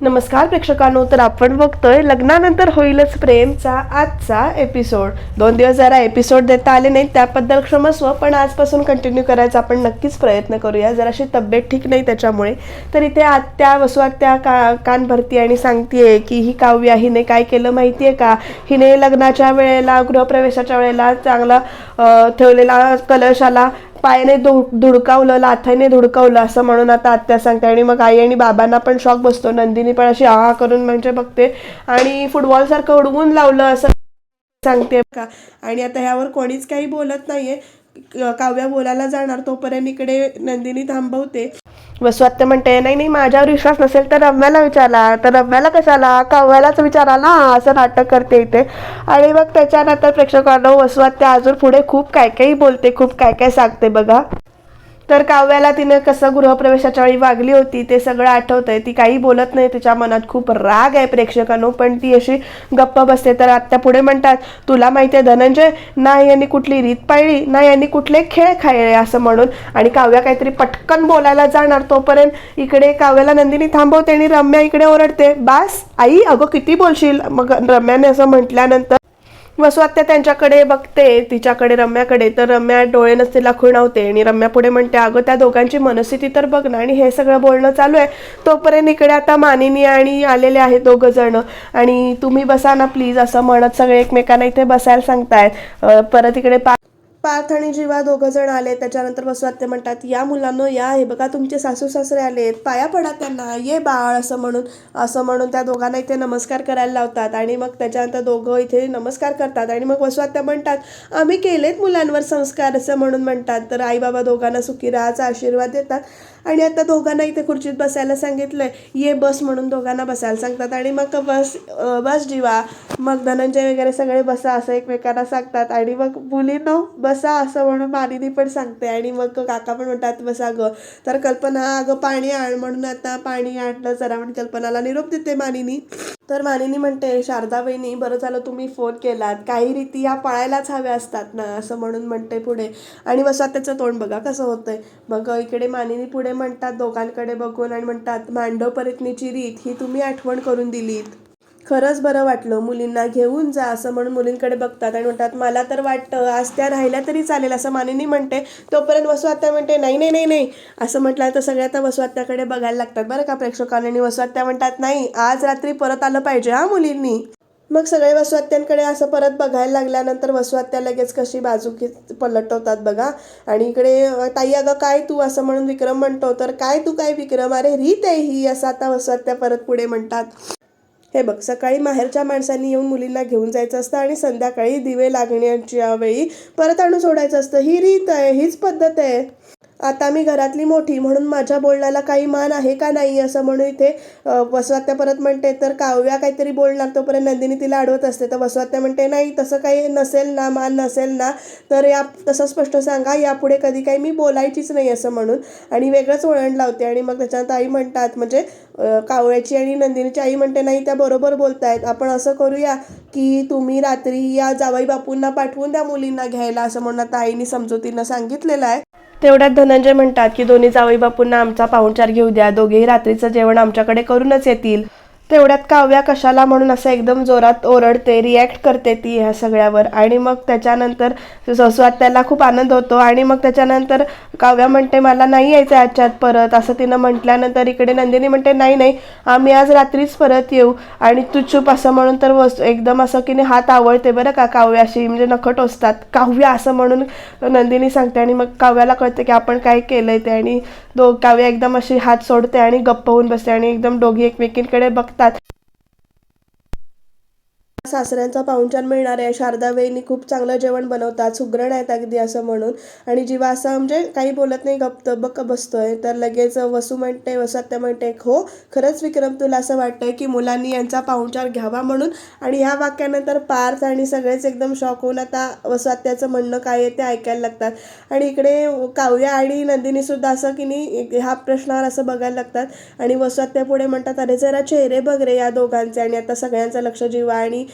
नमस्कार प्रेक्षकांनो तर आपण बघतोय लग्नानंतर होईलच प्रेमचा आजचा एपिसोड दोन दिवस जरा एपिसोड देता आले नाहीत त्याबद्दल क्षमस्व पण आजपासून कंटिन्यू करायचा आपण नक्कीच प्रयत्न करूया. जराशी तब्येत ठीक नाही त्याच्यामुळे. तर इथे आत्या वसुआत्या का कान भरती आणि सांगतीये की ही काव्या हिने काय केलं माहिती आहे का? हिने लग्नाच्या वेळेला गृहप्रवेशाच्या वेळेला चांगला ठेवलेला कलशाला पायाने धु धुडकावलं लाथाने धुडकावलं असं म्हणून आता आत्या सांगते आणि मग आई आणि बाबांना पण शॉक बसतो. नंदिनी पण अशी आहा करून म्हणजे बघते. आणि फुटबॉलसारखं उडवून लावलं असं सांगते का आणि आता ह्यावर कोणीच काही बोलत नाहीये. काव्या बोलायला जाणार तोपर्यंत इकडे नंदिनी थांबवते. वसवात्य म्हणते नाही नाही माझ्यावर विश्वास नसेल तर रम्याला विचारला. तर रम्याला कशाला? काव्यालाच विचारा ना असं नाटक करते इथे. आणि मग त्याच्यानंतर प्रेक्षकांना वसवात्य अजून पुढे खूप काय काही बोलते खूप काय काय सांगते बघा. तर काव्याला तिनं कसं गृहप्रवेशाच्या वेळी वागली होती ते सगळं आठवतंय. ती काही बोलत नाही तिच्या मनात खूप राग आहे प्रेक्षकांनो पण ती अशी गप्प बसते. तर आत्ता पुढे म्हणतात तुला माहिती आहे धनंजय ना यांनी कुठली रीत पाळली ना यांनी कुठले खेळ खायले असं म्हणून. आणि काव्या काहीतरी पटकन बोलायला जाणार तोपर्यंत इकडे काव्याला नंदिनी थांबवते आणि रम्या इकडे ओरडते बास आई अगं किती बोलशील? मग रम्याने असं म्हटल्यानंतर वसू आत्या त्यांच्याकडे बघते तिच्याकडे रम्याकडे. तर रम्या डोळे नसतेला खुणावते आणि रम्या पुढे म्हणते अगं त्या दोघांची मनस्थिती तर बघ ना आणि हे सगळं बोलणं चालू आहे. तोपर्यंत इकडे आता मानिनी आणि आलेले आहेत दोघं जण. आणि तुम्ही बसा ना प्लीज असं म्हणत सगळे एकमेकांना इथे बसायला सांगतायत. परत इकडे पा पार्थ आणि जीवा दोघं जण आले त्याच्यानंतर वसुआत्ते म्हणतात या मुलांनो या हे बघा तुमचे सासू सासरे आलेत पाया पडा त्यांना ये बाळ असं म्हणून असं म्हणून त्या दोघांना इथे नमस्कार करायला लावतात. आणि मग त्याच्यानंतर दोघं इथे नमस्कार करतात. आणि मग वसुआत्या म्हणतात आम्ही केलेत मुलांवर संस्कार असं म्हणून म्हणतात. तर आई बाबा दोघांना सुखी राहाचा आशीर्वाद देतात. आणि आता दोघांना इथे खुर्चीत बसायला सांगितलंय. ये बस म्हणून दोघांना बसायला सांगतात. आणि मग बस बस जीवा मग धनंजय वगैरे सगळे बसा असं एकमेकांना सांगतात. आणि मग मुलींनो बसा असं म्हणून मानिनी पण सांगते. आणि मग काका पण म्हणतात बसा ग. तर कल्पना अगं पाणी आण. म्हणून आता पाणी आणलं जरा म्हणून कल्पनाला निरोप देते मानिनी. तर मानिनी म्हणते शारदा बरं झालं तुम्ही फोन केलात. काही रीती ह्या पाळायलाच हव्या असतात ना असं म्हणून म्हणते पुढे. आणि वसा त्याचं तोंड बघा कसं होतंय. मग इकडे मानिनी पुढे म्हणतात दोघांकडे बघून आणि म्हणतात मांडव परतनीची रीत ही तुम्ही आठवण करून दिलीत. खरंच बरं वाटलं. मुलींना घेऊन जा असं म्हणून मुलींकडे बघतात आणि म्हणतात मला तर वाटतं आज त्या राहिल्या तरी चालेल असं मानिनी म्हणते. तोपर्यंत वसुआत्या म्हणते नाही नाही नाही नाही. असं म्हटलं तर सगळ्या आता वसुआत्याकडे बघायला लागतात बरं का प्रेक्षकांनी वसुआत्या म्हणतात नाही आज रात्री परत आलं पाहिजे हा मुलींनी. मग सगळे वसुआत्यांकडे असं परत बघायला लागल्यानंतर वसुआत्या लगेच कशी बाजू पलटवतात बघा. आणि इकडे ताई अगं काय तू? असं म्हणून विक्रम म्हणतो. तर काय तू काय विक्रम? अरे रीत आहे ही असं आता वसुआत्या परत पुढे म्हणतात. हे बघ सकाळी माहेरच्या माणसांनी येऊन मुलींना घेऊन जायचं असतं आणि संध्याकाळी दिवे लागण्याच्या वेळी परत आणून सोडायचं असतं. ही रीत आहे हीच पद्धत आहे. आता मी घरातली मोठी म्हणून माझ्या बोलण्याला काही मान आहे का नाही असं म्हणून इथे वसवात्या परत म्हणते तर काव्या काहीतरी बोलणार तोपर्यंत नंदिनी तिला अडवत असते. तर वसवात्या म्हणते नाही तसं काही नसेल ना मान नसेल ना तर या तसं स्पष्ट सांगा यापुढे कधी काही मी बोलायचीच नाही असं म्हणून. आणि वेगळंच वळण लावते आणि मग त्याच्यानंतर आई म्हणतात म्हणजे कावळ्याची आणि नंदिनीची आई म्हणते नाही त्या बरोबर बोलतायत आपण असं करूया की तुम्ही रात्री या जावई बापूंना पाठवून द्या मुलींना घ्यायला असं म्हणून आता आईने समजुतीनं सांगितलेलं आहे. तेवढ्यात धनंजय म्हणतात की दोन्ही जावई बापूंना आमचा पाहुणचार घेऊ द्या. दोघेही रात्रीचं जेवण आमच्याकडे करूनच येतील. तेवढ्यात काव्या कशाला म्हणून असं एकदम जोरात ओरडते रिॲक्ट करते ती ह्या सगळ्यावर. आणि मग त्याच्यानंतर ससवात त्याला खूप आनंद होतो आणि मग त्याच्यानंतर काव्या म्हणते मला नाही यायचं आजच्यात परत. असं तिनं म्हटल्यानंतर इकडे नंदिनी म्हणते नाही नाही आम्ही आज रात्रीच परत येऊ. आणि तू चूप असं म्हणून तर वस एकदम असं की नाही हात आवळते बरं का काव्याशी म्हणजे नखट असतात काव्या असं म्हणून नंदिनी सांगते आणि मग काव्याला कळते की आपण काय केलं आहे ते. आणि दो काव्या एकदम अशी हात सोडते आणि गप्प होऊन बसते आणि एकदम दोघी एकमेकींकडे बघतात. सासऱ्यांचा पाहुणचार मिळणार आहे. शारदा वहिनी खूप चांगलं जेवण बनवतात. सुग्रण आहेत अगदी असं म्हणून. आणि जीवा असं म्हणजे काही बोलत नाही गप्त बक बसतोय. तर लगेच वसू म्हणते वसत्या म्हणते हो खरंच विक्रम तुला असं वाटतंय की मुलांनी यांचा पाहुणचार घ्यावा म्हणून? आणि ह्या वाक्यानंतर पार्थ आणि सगळेच एकदम शॉक होऊन आता वसात्याचं म्हणणं काय आहे ते ऐकायला लागतात. आणि इकडे काव्या आणि नंदिनी सुद्धा असं की नाही ह्या प्रश्नावर असं बघायला लागतात. आणि वसात्या पुढे म्हणतात अरे जरा चेहरे बघ रे या दोघांचे. आणि आता सगळ्यांचं लक्ष जीवा आणि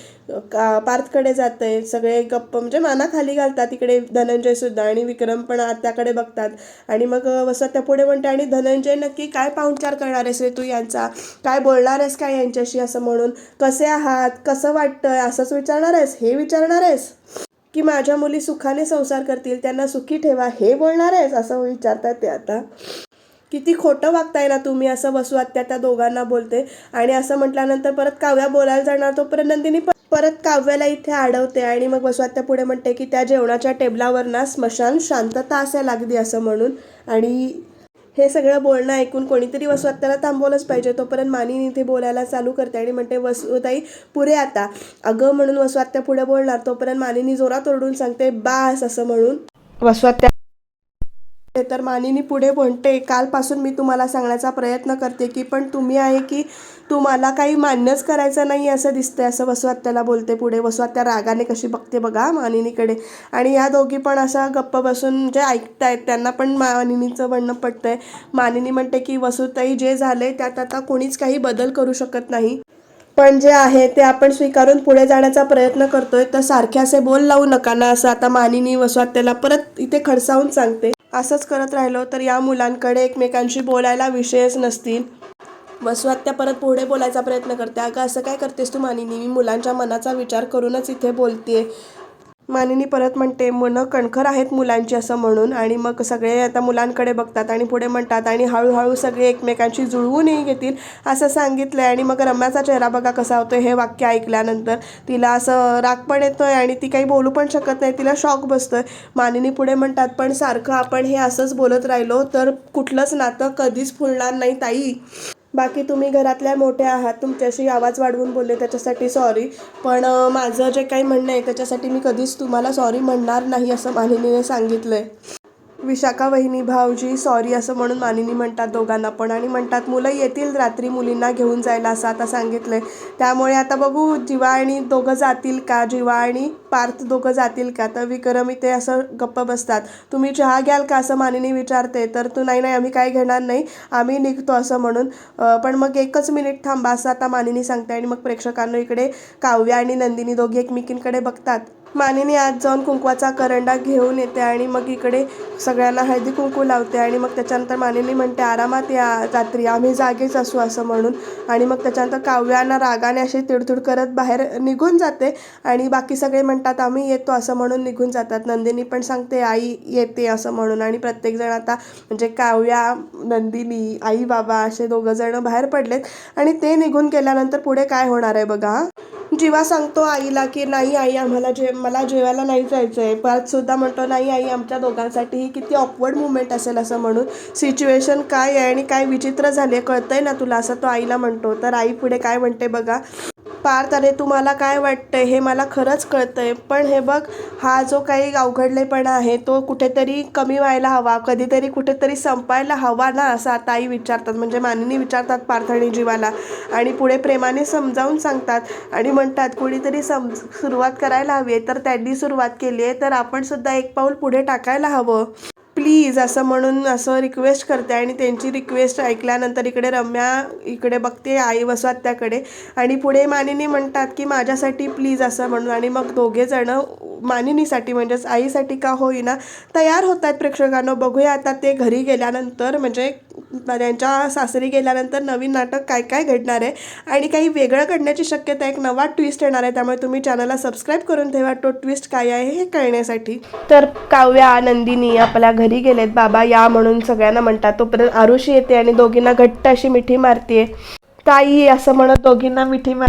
का पार्थकडे जाते सगळे गप्प म्हणजे माना खाली घालतात इकडे धनंजय सुद्धा आणि विक्रम पण त्याकडे बघतात. आणि मग वसत त्या पुढे म्हणते आणि धनंजय नक्की काय पाहुणचार करणार आहेस रे तू यांचा? काय बोलणार आहेस काय यांच्याशी असं म्हणून? कसे आहात? कसं वाटतंय? असंच विचारणार आहेस? हे विचारणार आहेस? की माझ्या मुली सुखाने संसार करतील त्यांना सुखी ठेवा हे बोलणार आहेस? असं विचारतात ते आता. किती खोटं वागताय ना तुम्ही असं बसू आत्या त्या दोघांना बोलते. आणि असं म्हटल्यानंतर परत काव्या बोलायला जाणार तोपर्यंत नंदिनी परत काव्याला इथे अडवते आणि मग वसुआत्या पुढे म्हणते की त्या जेवणाच्या टेबलावर ना स्मशान शांतता असायला लागली असं म्हणून. आणि हे सगळं बोलणं ऐकून कोणीतरी वसुआत्याला थांबवलंच पाहिजे. तोपर्यंत मानिनी इथे बोलायला चालू करते आणि म्हणते वसुताई पुरे आता. अगं म्हणून वसुआत्या पुढे बोलणार. तोपर्यंत मानिनी जोरात ओरडून सांगते बास असं म्हणून. वसुआत्या तर मानिनी पुढे म्हणते कालपासून मी तुम्हाला सांगण्याचा प्रयत्न करते की पण तुम्ही आहे की तुम्हाला काही मान्यच करायचं नाही असं दिसतंय असं वसुआत्याला बोलते पुढे. वसुआत्या रागाने कशी बघते बघा मानिनीकडे. आणि या दोघी पण असं गप्प बसून जे ऐकतायत त्यांना पण मानिनीचं म्हणणं पटतंय. मानिनी म्हणते की वसुताई जे झाले त्यात आता कोणीच काही बदल करू शकत नाही. पण जे आहे ते आपण स्वीकारून पुढे जाण्याचा प्रयत्न करतोय. तर सारखे असे बोल लावू नका ना असं आता मानिनी वसुआत्याला परत इथे खडसावून सांगते. असंच करत राहिलो तर या मुलांकडे एकमेकांशी बोलायला विषयच नसतील. वसुआत्या परत पुढे बोलायचा प्रयत्न करते. अगं असं काय करतेस तू मानिनी? मी मुलांच्या मनाचा विचार करूनच इथे बोलते मानिनी परत म्हणते मनं कणखर आहेत मुलांची असं म्हणून आणि मग सगळे आता मुलांकडे बघतात आणि पुढे म्हणतात आणि हळूहळू सगळे एकमेकांशी जुळवूनही घेतील असं सांगितलं आहे आणि मग रम्याचा चेहरा बघा कसा होतो हे वाक्य ऐकल्यानंतर तिला असं राग पण येतो आहे आणि ती काही बोलू पण शकत नाही तिला शॉक बसतो आहे मानिनी पुढे म्हणतात पण सारखं आपण हे असंच बोलत राहिलो तर कुठलंच नातं कधीच फुलणार नाही ताई. बाकी तुम्ही घरातल्या मोठ्या आहात तुमच्याशी आवाज वाढवून बोलले त्याच्यासाठी सॉरी पण माझं जे काही म्हणणं आहे त्याच्यासाठी मी कधीच तुम्हाला सॉरी म्हणणार नाही असं मालिनीने सांगितलं आहे विशाखा वहिनी भाऊजी सॉरी असं म्हणून मानिनी म्हणतात दोघांना पण. आणि म्हणतात मुलं येतील रात्री मुलींना घेऊन जायला असं आता सांगितलं आहे त्यामुळे आता बघू जिवा आणि दोघं जातील का? जिवा आणि पार्थ दोघं जातील का? तर विक्रम इथे असं गप्प बसतात. तुम्ही चहा घ्याल का? असं मानिनी विचारते. तर तू नाही नाही आम्ही काय घेणार नाही. आम्ही निघतो असं म्हणून. पण मग एकच मिनिट थांबा असं आता मानिनी सांगते आणि मग प्रेक्षकांना इकडे काव्या आणि नंदिनी दोघी एकमेकींकडे बघतात. मानिनी आज जाऊन कुंकवाचा करंडा घेऊन येते आणि मग इकडे सगळ्यांना हळदी कुंकू लावते आणि मग त्याच्यानंतर मानिनी म्हणते आरामात या रात्री आम्ही जागेच असू असं म्हणून. आणि मग त्याच्यानंतर काव्यांना रागाने अशी तिडतुड करत बाहेर निघून जाते आणि बाकी सगळे म्हणतात आम्ही येतो असं म्हणून निघून जातात. नंदिनी पण सांगते आई येते असं म्हणून. आणि प्रत्येकजण आता म्हणजे काव्या नंदिनी आई बाबा असे दोघं जण बाहेर पडलेत आणि ते निघून गेल्यानंतर पुढे काय होणार आहे बघा जीवा सांगतो आईला की नाही आई आम्हाला जे मला जेवायला नाही जायचं आहे परत सुद्धा म्हणतो नाही आई आमच्या दोघांसाठी ही किती ऑकवर्ड मुवमेंट असेल असं म्हणून सिच्युएशन काय आहे आणि काय विचित्र झाले कळतं आहे ना तुला? असं तो आईला म्हणतो. तर आई पुढे काय म्हणते बघा? पार्थ अरे तुम्हाला काय वाटतंय? हे मला खरंच कळतं आहे पण हे बघ हा जो काही अवघडलेपणा आहे तो कुठेतरी कमी व्हायला हवा. कधीतरी कुठेतरी संपायला हवा ना असं आता आई विचारतात. म्हणजे मानिनी विचारतात पार्थ आणि जीवाला. आणि पुढे प्रेमाने समजावून सांगतात. आणि म्हणतात कुणीतरी सम सुरुवात करायला हवी आहे. तर त्यांनी सुरुवात केली आहे. तर आपण सुद्धा एक पाऊल पुढे टाकायला हवं. प्लीज असं म्हणून असं रिक्वेस्ट करते आणि त्यांची रिक्वेस्ट ऐकल्यानंतर इकडे रम्या इकडे बघते आई वसवात्याकडे आणि पुढे मानिनी म्हणतात की माझ्यासाठी प्लीज असं म्हणून. आणि मग दोघे जण मानिनीसाठी म्हणजेच आईसाठी का होईना तयार होत आहेत प्रेक्षकांना. बघूया आता ते घरी गेल्यानंतर म्हणजे त्यांच्या सासरी गेल्यानंतर नवीन नाटक काय काय घडणार आहे? आणि काही वेगळं घडण्याची शक्यता एक नवा ट्विस्ट येणार आहे त्यामुळे तुम्ही चॅनलला सबस्क्राईब करून ठेवा. तो ट्विस्ट काय आहे हे कळण्यासाठी. तर काव्या नंदिनी आपल्या घरी गेलेत. बाबा या म्हणून सगळ्यांना म्हणतात तोपर्यंत आरुषी येते आणि दोघींना घट्ट अशी मिठी मारते ताई असं म्हणत दोघींना मिठी मार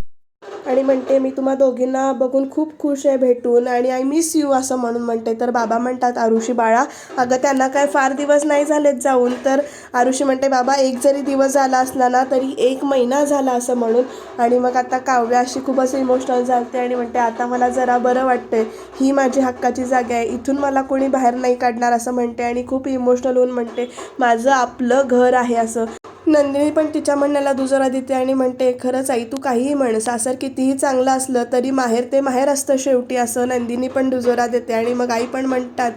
आणि म्हणते मी तुम्हा दोघींना बघून खूप खुश आहे भेटून आणि आय मिस यू असं म्हणून म्हणते. तर बाबा म्हणतात आरुषी बाळा अगं त्यांना काय फार दिवस नाही झालेत जाऊन. तर आरुषी म्हणते बाबा एक जरी दिवस झाला असला ना तरी एक महिना झाला असं म्हणून. आणि मग आता काव्या अशी खूप असं इमोशनल झालते आणि म्हणते आता मला जरा बरं वाटतंय. ही माझी हक्काची जागा आहे. इथून मला कोणी बाहेर नाही काढणार असं म्हणते आणि खूप इमोशनल होऊन म्हणते माझं आपलं घर आहे असं. नंदिनी पण तिच्या म्हणण्याला दुजोरा देते आणि म्हणते खरंच आई तू काहीही म्हण सासर कितीही चांगलं असलं तरी माहेर ते माहेर असतं शेवटी असं नंदिनी पण दुजोरा देते. आणि मग आई पण म्हणतात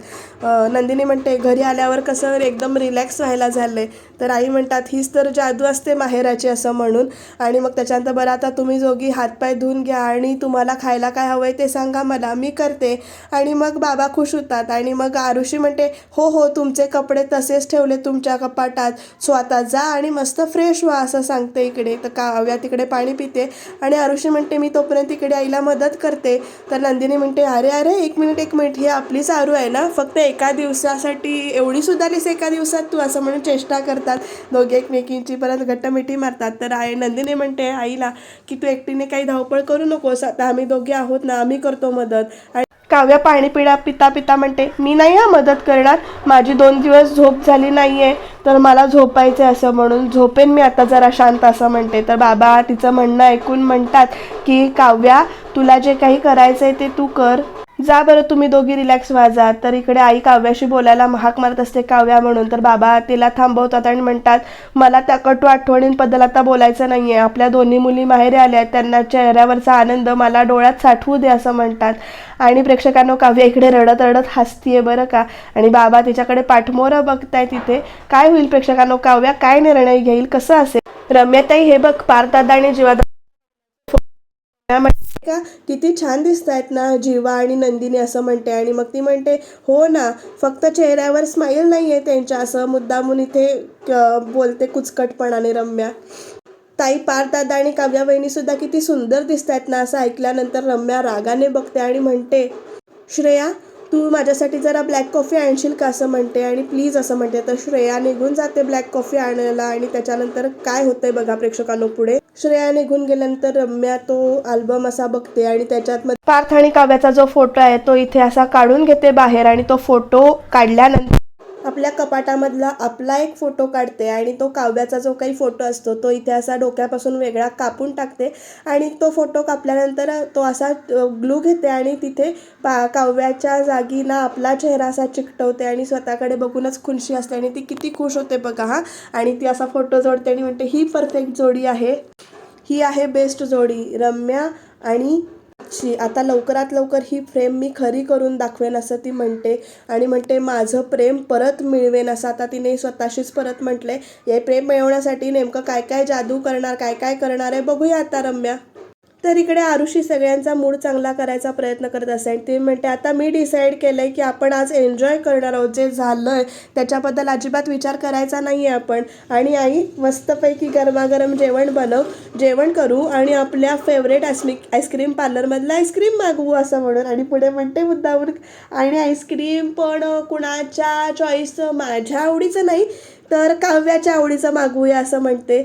नंदिनी म्हणते घरी आल्यावर कसं एकदम रिलॅक्स व्हायला झालं आहे तर आई म्हणतात हीच तर जादू असते माहेराची असं म्हणून. आणि मग त्याच्यानंतर बरं आता तुम्ही जोगी हातपाय धुवून घ्या आणि तुम्हाला खायला काय हवं आहे ते सांगा मला मी करते. आणि मग बाबा खुश होतात आणि मग आरुषी म्हणते हो हो तुमचे कपडे तसेच ठेवले तुमच्या कपाटात स्वतः जा आणि मस्त फ्रेश व्हा असं सांगते इकडे. तर काव्या तिकडे पाणी पिते आणि आरुषी म्हणते मी तोपर्यंत तिकडे आईला मदत करते. तर नंदिनी म्हणते अरे अरे एक मिनिट एक मिनिट ही आपलीच आरू आहे ना फक्त एका दिवसासाठी एवढी सुधारलीस एका दिवसात तू असं म्हणून चेष्टा करतात दोघे एकमेकींची परत घट्टमिठी मारतात. तर आई नंदिनी म्हणते आईला की तू एकटीने काही धावपळ करू नकोस. आता आम्ही दोघे आहोत ना आम्ही करतो मदत. आणि काव्या पाणी पिडा पिता पिता म्हणते मी नाही हा मदत करणार. माझी दोन दिवस झोप झाली नाही आहे तर मला झोपायचं आहे असं म्हणून झोपेन मी आता जरा शांत असं म्हणते. तर बाबा तिचं म्हणणं ऐकून म्हणतात की काव्या तुला जे काही करायचं आहे ते तू कर. जा बरं तुम्ही दोघी रिलॅक्स व्हाजा तर इकडे आई काव्याशी बोलायला महाक मारत असते काव्या म्हणून. तर बाबा तिला थांबवतात आणि म्हणतात मला त्या कटू आठवणींबद्दल आता बोलायचं नाही आहे आपल्या दोन्ही मुली माहेरी आल्या आहेत. त्यांना चेहऱ्यावरचा आनंद मला डोळ्यात साठवू दे असं म्हणतात. आणि प्रेक्षकांनो काव्या इकडे रडत रडत हसतीये बरं का. आणि बाबा तिच्याकडे पाठमोरं बघताय तिथे. काय होईल प्रेक्षकांनो काव्या काय निर्णय घेईल? कसं असेल? रम्याताई हे बघ पारदादा आणि जीवादा का? किती छान दिसत आहेत ना जीवा आणि नंदिनी असं म्हणते. आणि मग ती म्हणते हो ना फक्त चेहऱ्यावर स्माईल नाही आहे त्यांच्या असं मुद्दामून इथे बोलते कुचकटपणाने रम्या. ताई पारदादा आणि काव्या वहिनी सुद्धा किती सुंदर दिसत आहेत ना असं ऐकल्यानंतर रम्या रागाने बघते आणि म्हणते श्रेया तू माझ्यासाठी जरा ब्लॅक कॉफी आणशील का असं म्हणते आणि प्लीज असं म्हणते. तर श्रेया निघून जाते ब्लॅक कॉफी आणायला आणि त्याच्यानंतर काय होतंय बघा प्रेक्षकांनो पुढे. श्रेया निघून गेल्यानंतर रम्या तो अल्बम असा बघते आणि त्याच्यात पार्थ आणि काव्याचा जो फोटो आहे तो इथे असा काढून घेते बाहेर आणि तो फोटो काढल्यानंतर आपल्या कपाटामधला आपला एक फोटो काढते आणि तो काव्याचा जो काही फोटो असतो तो इथे असा डोक्यापासून वेगळा कापून टाकते आणि तो फोटो कापल्यानंतर तो असा ग्लू घेते आणि तिथे पा काव्याच्या जागी ना आपला चेहरा असा चिकटवते आणि स्वतःकडे बघूनच खुशी असते आणि ती किती खुश होते बघा हा. आणि ती असा फोटो जोडते आणि म्हणते ही परफेक्ट जोडी आहे. ही आहे बेस्ट जोडी रम्या आणि शी आता लवकरात लवकर ही फ्रेम मी खरी करून दाखवेन असं ती म्हणते. आणि म्हणते माझं प्रेम परत मिळवेन असं. आता तिने स्वतःशीच परत म्हटले हे प्रेम मिळवण्यासाठी नेमकं काय काय जादू करणार काय काय करणार आहे बघूया आता रम्या. तर इकडे आरुषी सगळ्यांचा मूड चांगला करायचा प्रयत्न करत असे आणि ती म्हणते आता मी डिसाईड केलं आहे की आपण आज एन्जॉय करणार आहोत जे झालं आहे त्याच्याबद्दल अजिबात विचार करायचा नाही आहे आपण. आणि आई मस्तपैकी गरमागरम जेवण बनव जेवण करू आणि आपल्या favourite ice cream ice cream पार्लरमधलं ice cream मागवू असं म्हणून. आणि पुढे म्हणते मुद्दावर आणि आईस्क्रीम पण कुणाच्या चॉईसचं माझ्या आवडीचं नाही तर काव्याच्या आवडीचं मागवूया असं म्हणते.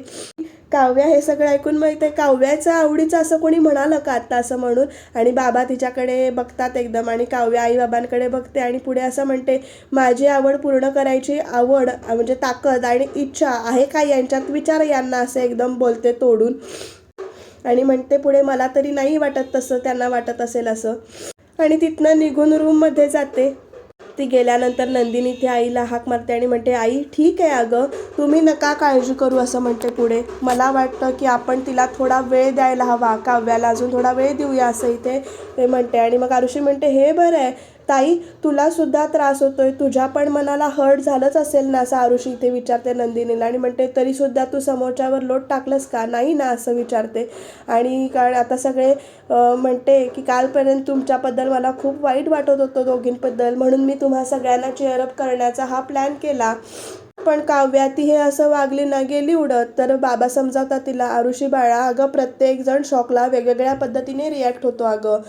काव्या हे सगळं ऐकून मग ते काव्याचं आवडीचं असं कोणी म्हणालं का आत्ता असं म्हणून? आणि बाबा तिच्याकडे बघतात एकदम आणि काव्या आई बाबांकडे बघते आणि पुढे असं म्हणते माझी आवड पूर्ण करायची आवड म्हणजे ताकद आणि इच्छा आहे का यांच्यात? विचार यांना असं एकदम बोलते तोडून. आणि म्हणते पुढे मला तरी नाही वाटत तसं त्यांना वाटत असेल असं. आणि तिथनं निघून रूममध्ये जाते. ती गेल्यानंतर नंदिनी ती आईला हाक मारते आणि म्हणते आई ठीक आहे अगं तुम्ही नका काळजी करू असं म्हणते पुढे. मला वाटतं की आपण तिला थोडा वेळ द्यायला हवा काव्याला अजून थोडा वेळ देऊया असं इथे ते म्हणते. आणि मग आरुषी म्हणते हे बरं आहे ताई तुला सुद्धा त्रास होतोय. तुझ्या पण मनाला हर्ट झालंच असेल ना असं आरुषी इथे विचारते नंदिनीला आणि म्हणते तरी सुद्धा तू समोरच्यावर लोट टाकलंस का? नाही ना असं विचारते. आणि कारण आता सगळे म्हणते की कालपर्यंत तुमच्याबद्दल मला खूप वाईट वाटत होतं दोघींबद्दल. म्हणून मी तुम्हा सगळ्यांना चेअरअप करण्याचा हा प्लॅन केला. पण काव्या ती हे असं वागली ना गेली उडत. तर बाबा समजावतात तिला आरुषी बाळा अगं प्रत्येक जण शॉकला वेगवेगळ्या पद्धतीने रिॲक्ट होतो अगं.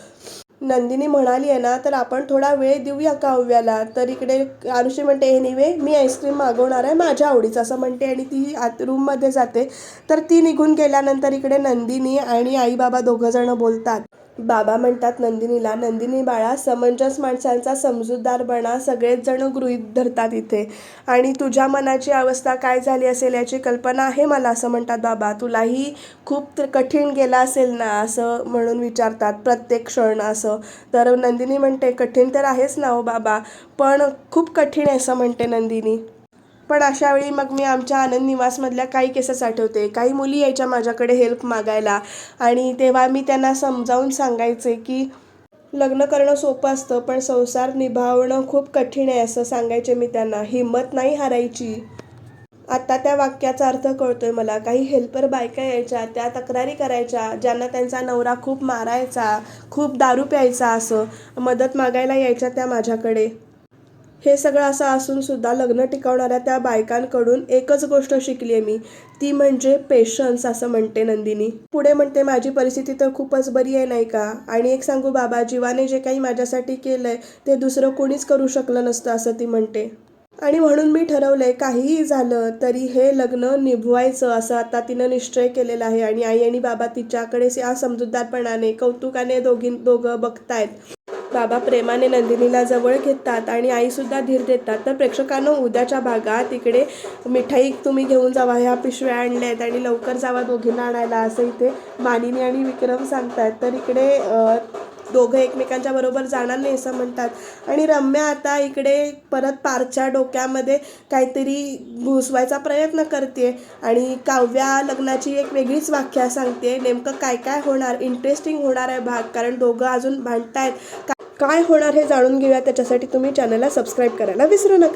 नंदिनी म्हणाली आहे ना तर आपण थोडा वेळ देऊया काव्याला तर इकडे आरुषी म्हणते हे निवे मी आईस्क्रीम मागवणार आहे माझ्या आवडीचं. असं म्हणते आणि ती आत रूममध्ये जाते. तर ती निघून गेल्यानंतर इकडे नंदिनी आणि आई बाबा दोघं बोलतात. बाबा म्हणतात नंदिनीला नंदिनी बाळा समंजस माणसांचा समजूतदारपणा सगळेच जण गृहीत धरतात इथे. आणि तुझ्या मनाची अवस्था काय झाली असेल याची कल्पना आहे मला असं म्हणतात बाबा. तुलाही खूप कठीण गेला असेल ना असं म्हणून विचारतात प्रत्येक क्षण असं. तर नंदिनी म्हणते कठीण तर आहेच ना हो बाबा पण खूप कठीण आहे असं म्हणते नंदिनी. पण अशा वेळी मग मी आमच्या आनंद निवासमधल्या काही केसेस आठवते. काही मुली यायच्या माझ्याकडे हेल्प मागायला आणि तेव्हा मी त्यांना समजावून सांगायचे की लग्न करणं सोपं असतं पण संसार निभावणं खूप कठीण आहे असं सांगायचे मी त्यांना. हिंमत नाही हारायची. आत्ता त्या वाक्याचा अर्थ कळतोय मला. काही हेल्पर बायका यायच्या त्या तक्रारी करायच्या ज्यांना त्यांचा नवरा खूप मारायचा खूप दारू प्यायचा असं मदत मागायला यायच्या त्या माझ्याकडे. हे सगळं असं असून सुद्धा लग्न टिकवणाऱ्या त्या बायकांकडून एकच गोष्ट शिकली आहे मी. ती म्हणजे पेशन्स असं म्हणते नंदिनी. पुढे म्हणते माझी परिस्थिती तर खूपच बरी आहे नाही का? आणि एक सांगू बाबा जीवाने जे काही माझ्यासाठी केलंय ते दुसरं कोणीच करू शकलं नसतं असं ती म्हणते. आणि म्हणून मी ठरवलंय काहीही झालं तरी हे लग्न निभवायचं असं आता तिनं निश्चय केलेला आहे. आणि आई आणि बाबा तिच्याकडे या समजूतदारपणाने कौतुकाने दोघी दोघं बघतायत. बाबा प्रेमाने नंदिनीला जवळ घेतात आणि आईसुद्धा धीर देतात. तर प्रेक्षकांना उद्याच्या भागात इकडे मिठाई तुम्ही घेऊन जावा ह्या पिशव्या आणल्या आहेत आणि लवकर जावा दोघींना आणायला असं इथे मानिनी आणि विक्रम सांगतात तर इकडे दोघं एकमेकांच्या बरोबर जाणार नाही असं म्हणतात. आणि रम्या आता इकडे परत पारच्या डोक्यामध्ये काहीतरी घुसवायचा प्रयत्न करते आणि काव्या लग्नाची एक वेगळीच व्याख्या सांगते नेमकं काय काय होणार? इंटरेस्टिंग होणार आहे भाग कारण दोघं अजून भांडतायत. का- काय होणार हे जाणून घेऊया. त्याच्यासाठी तुम्ही चॅनलला सबस्क्राईब करायला विसरू नका.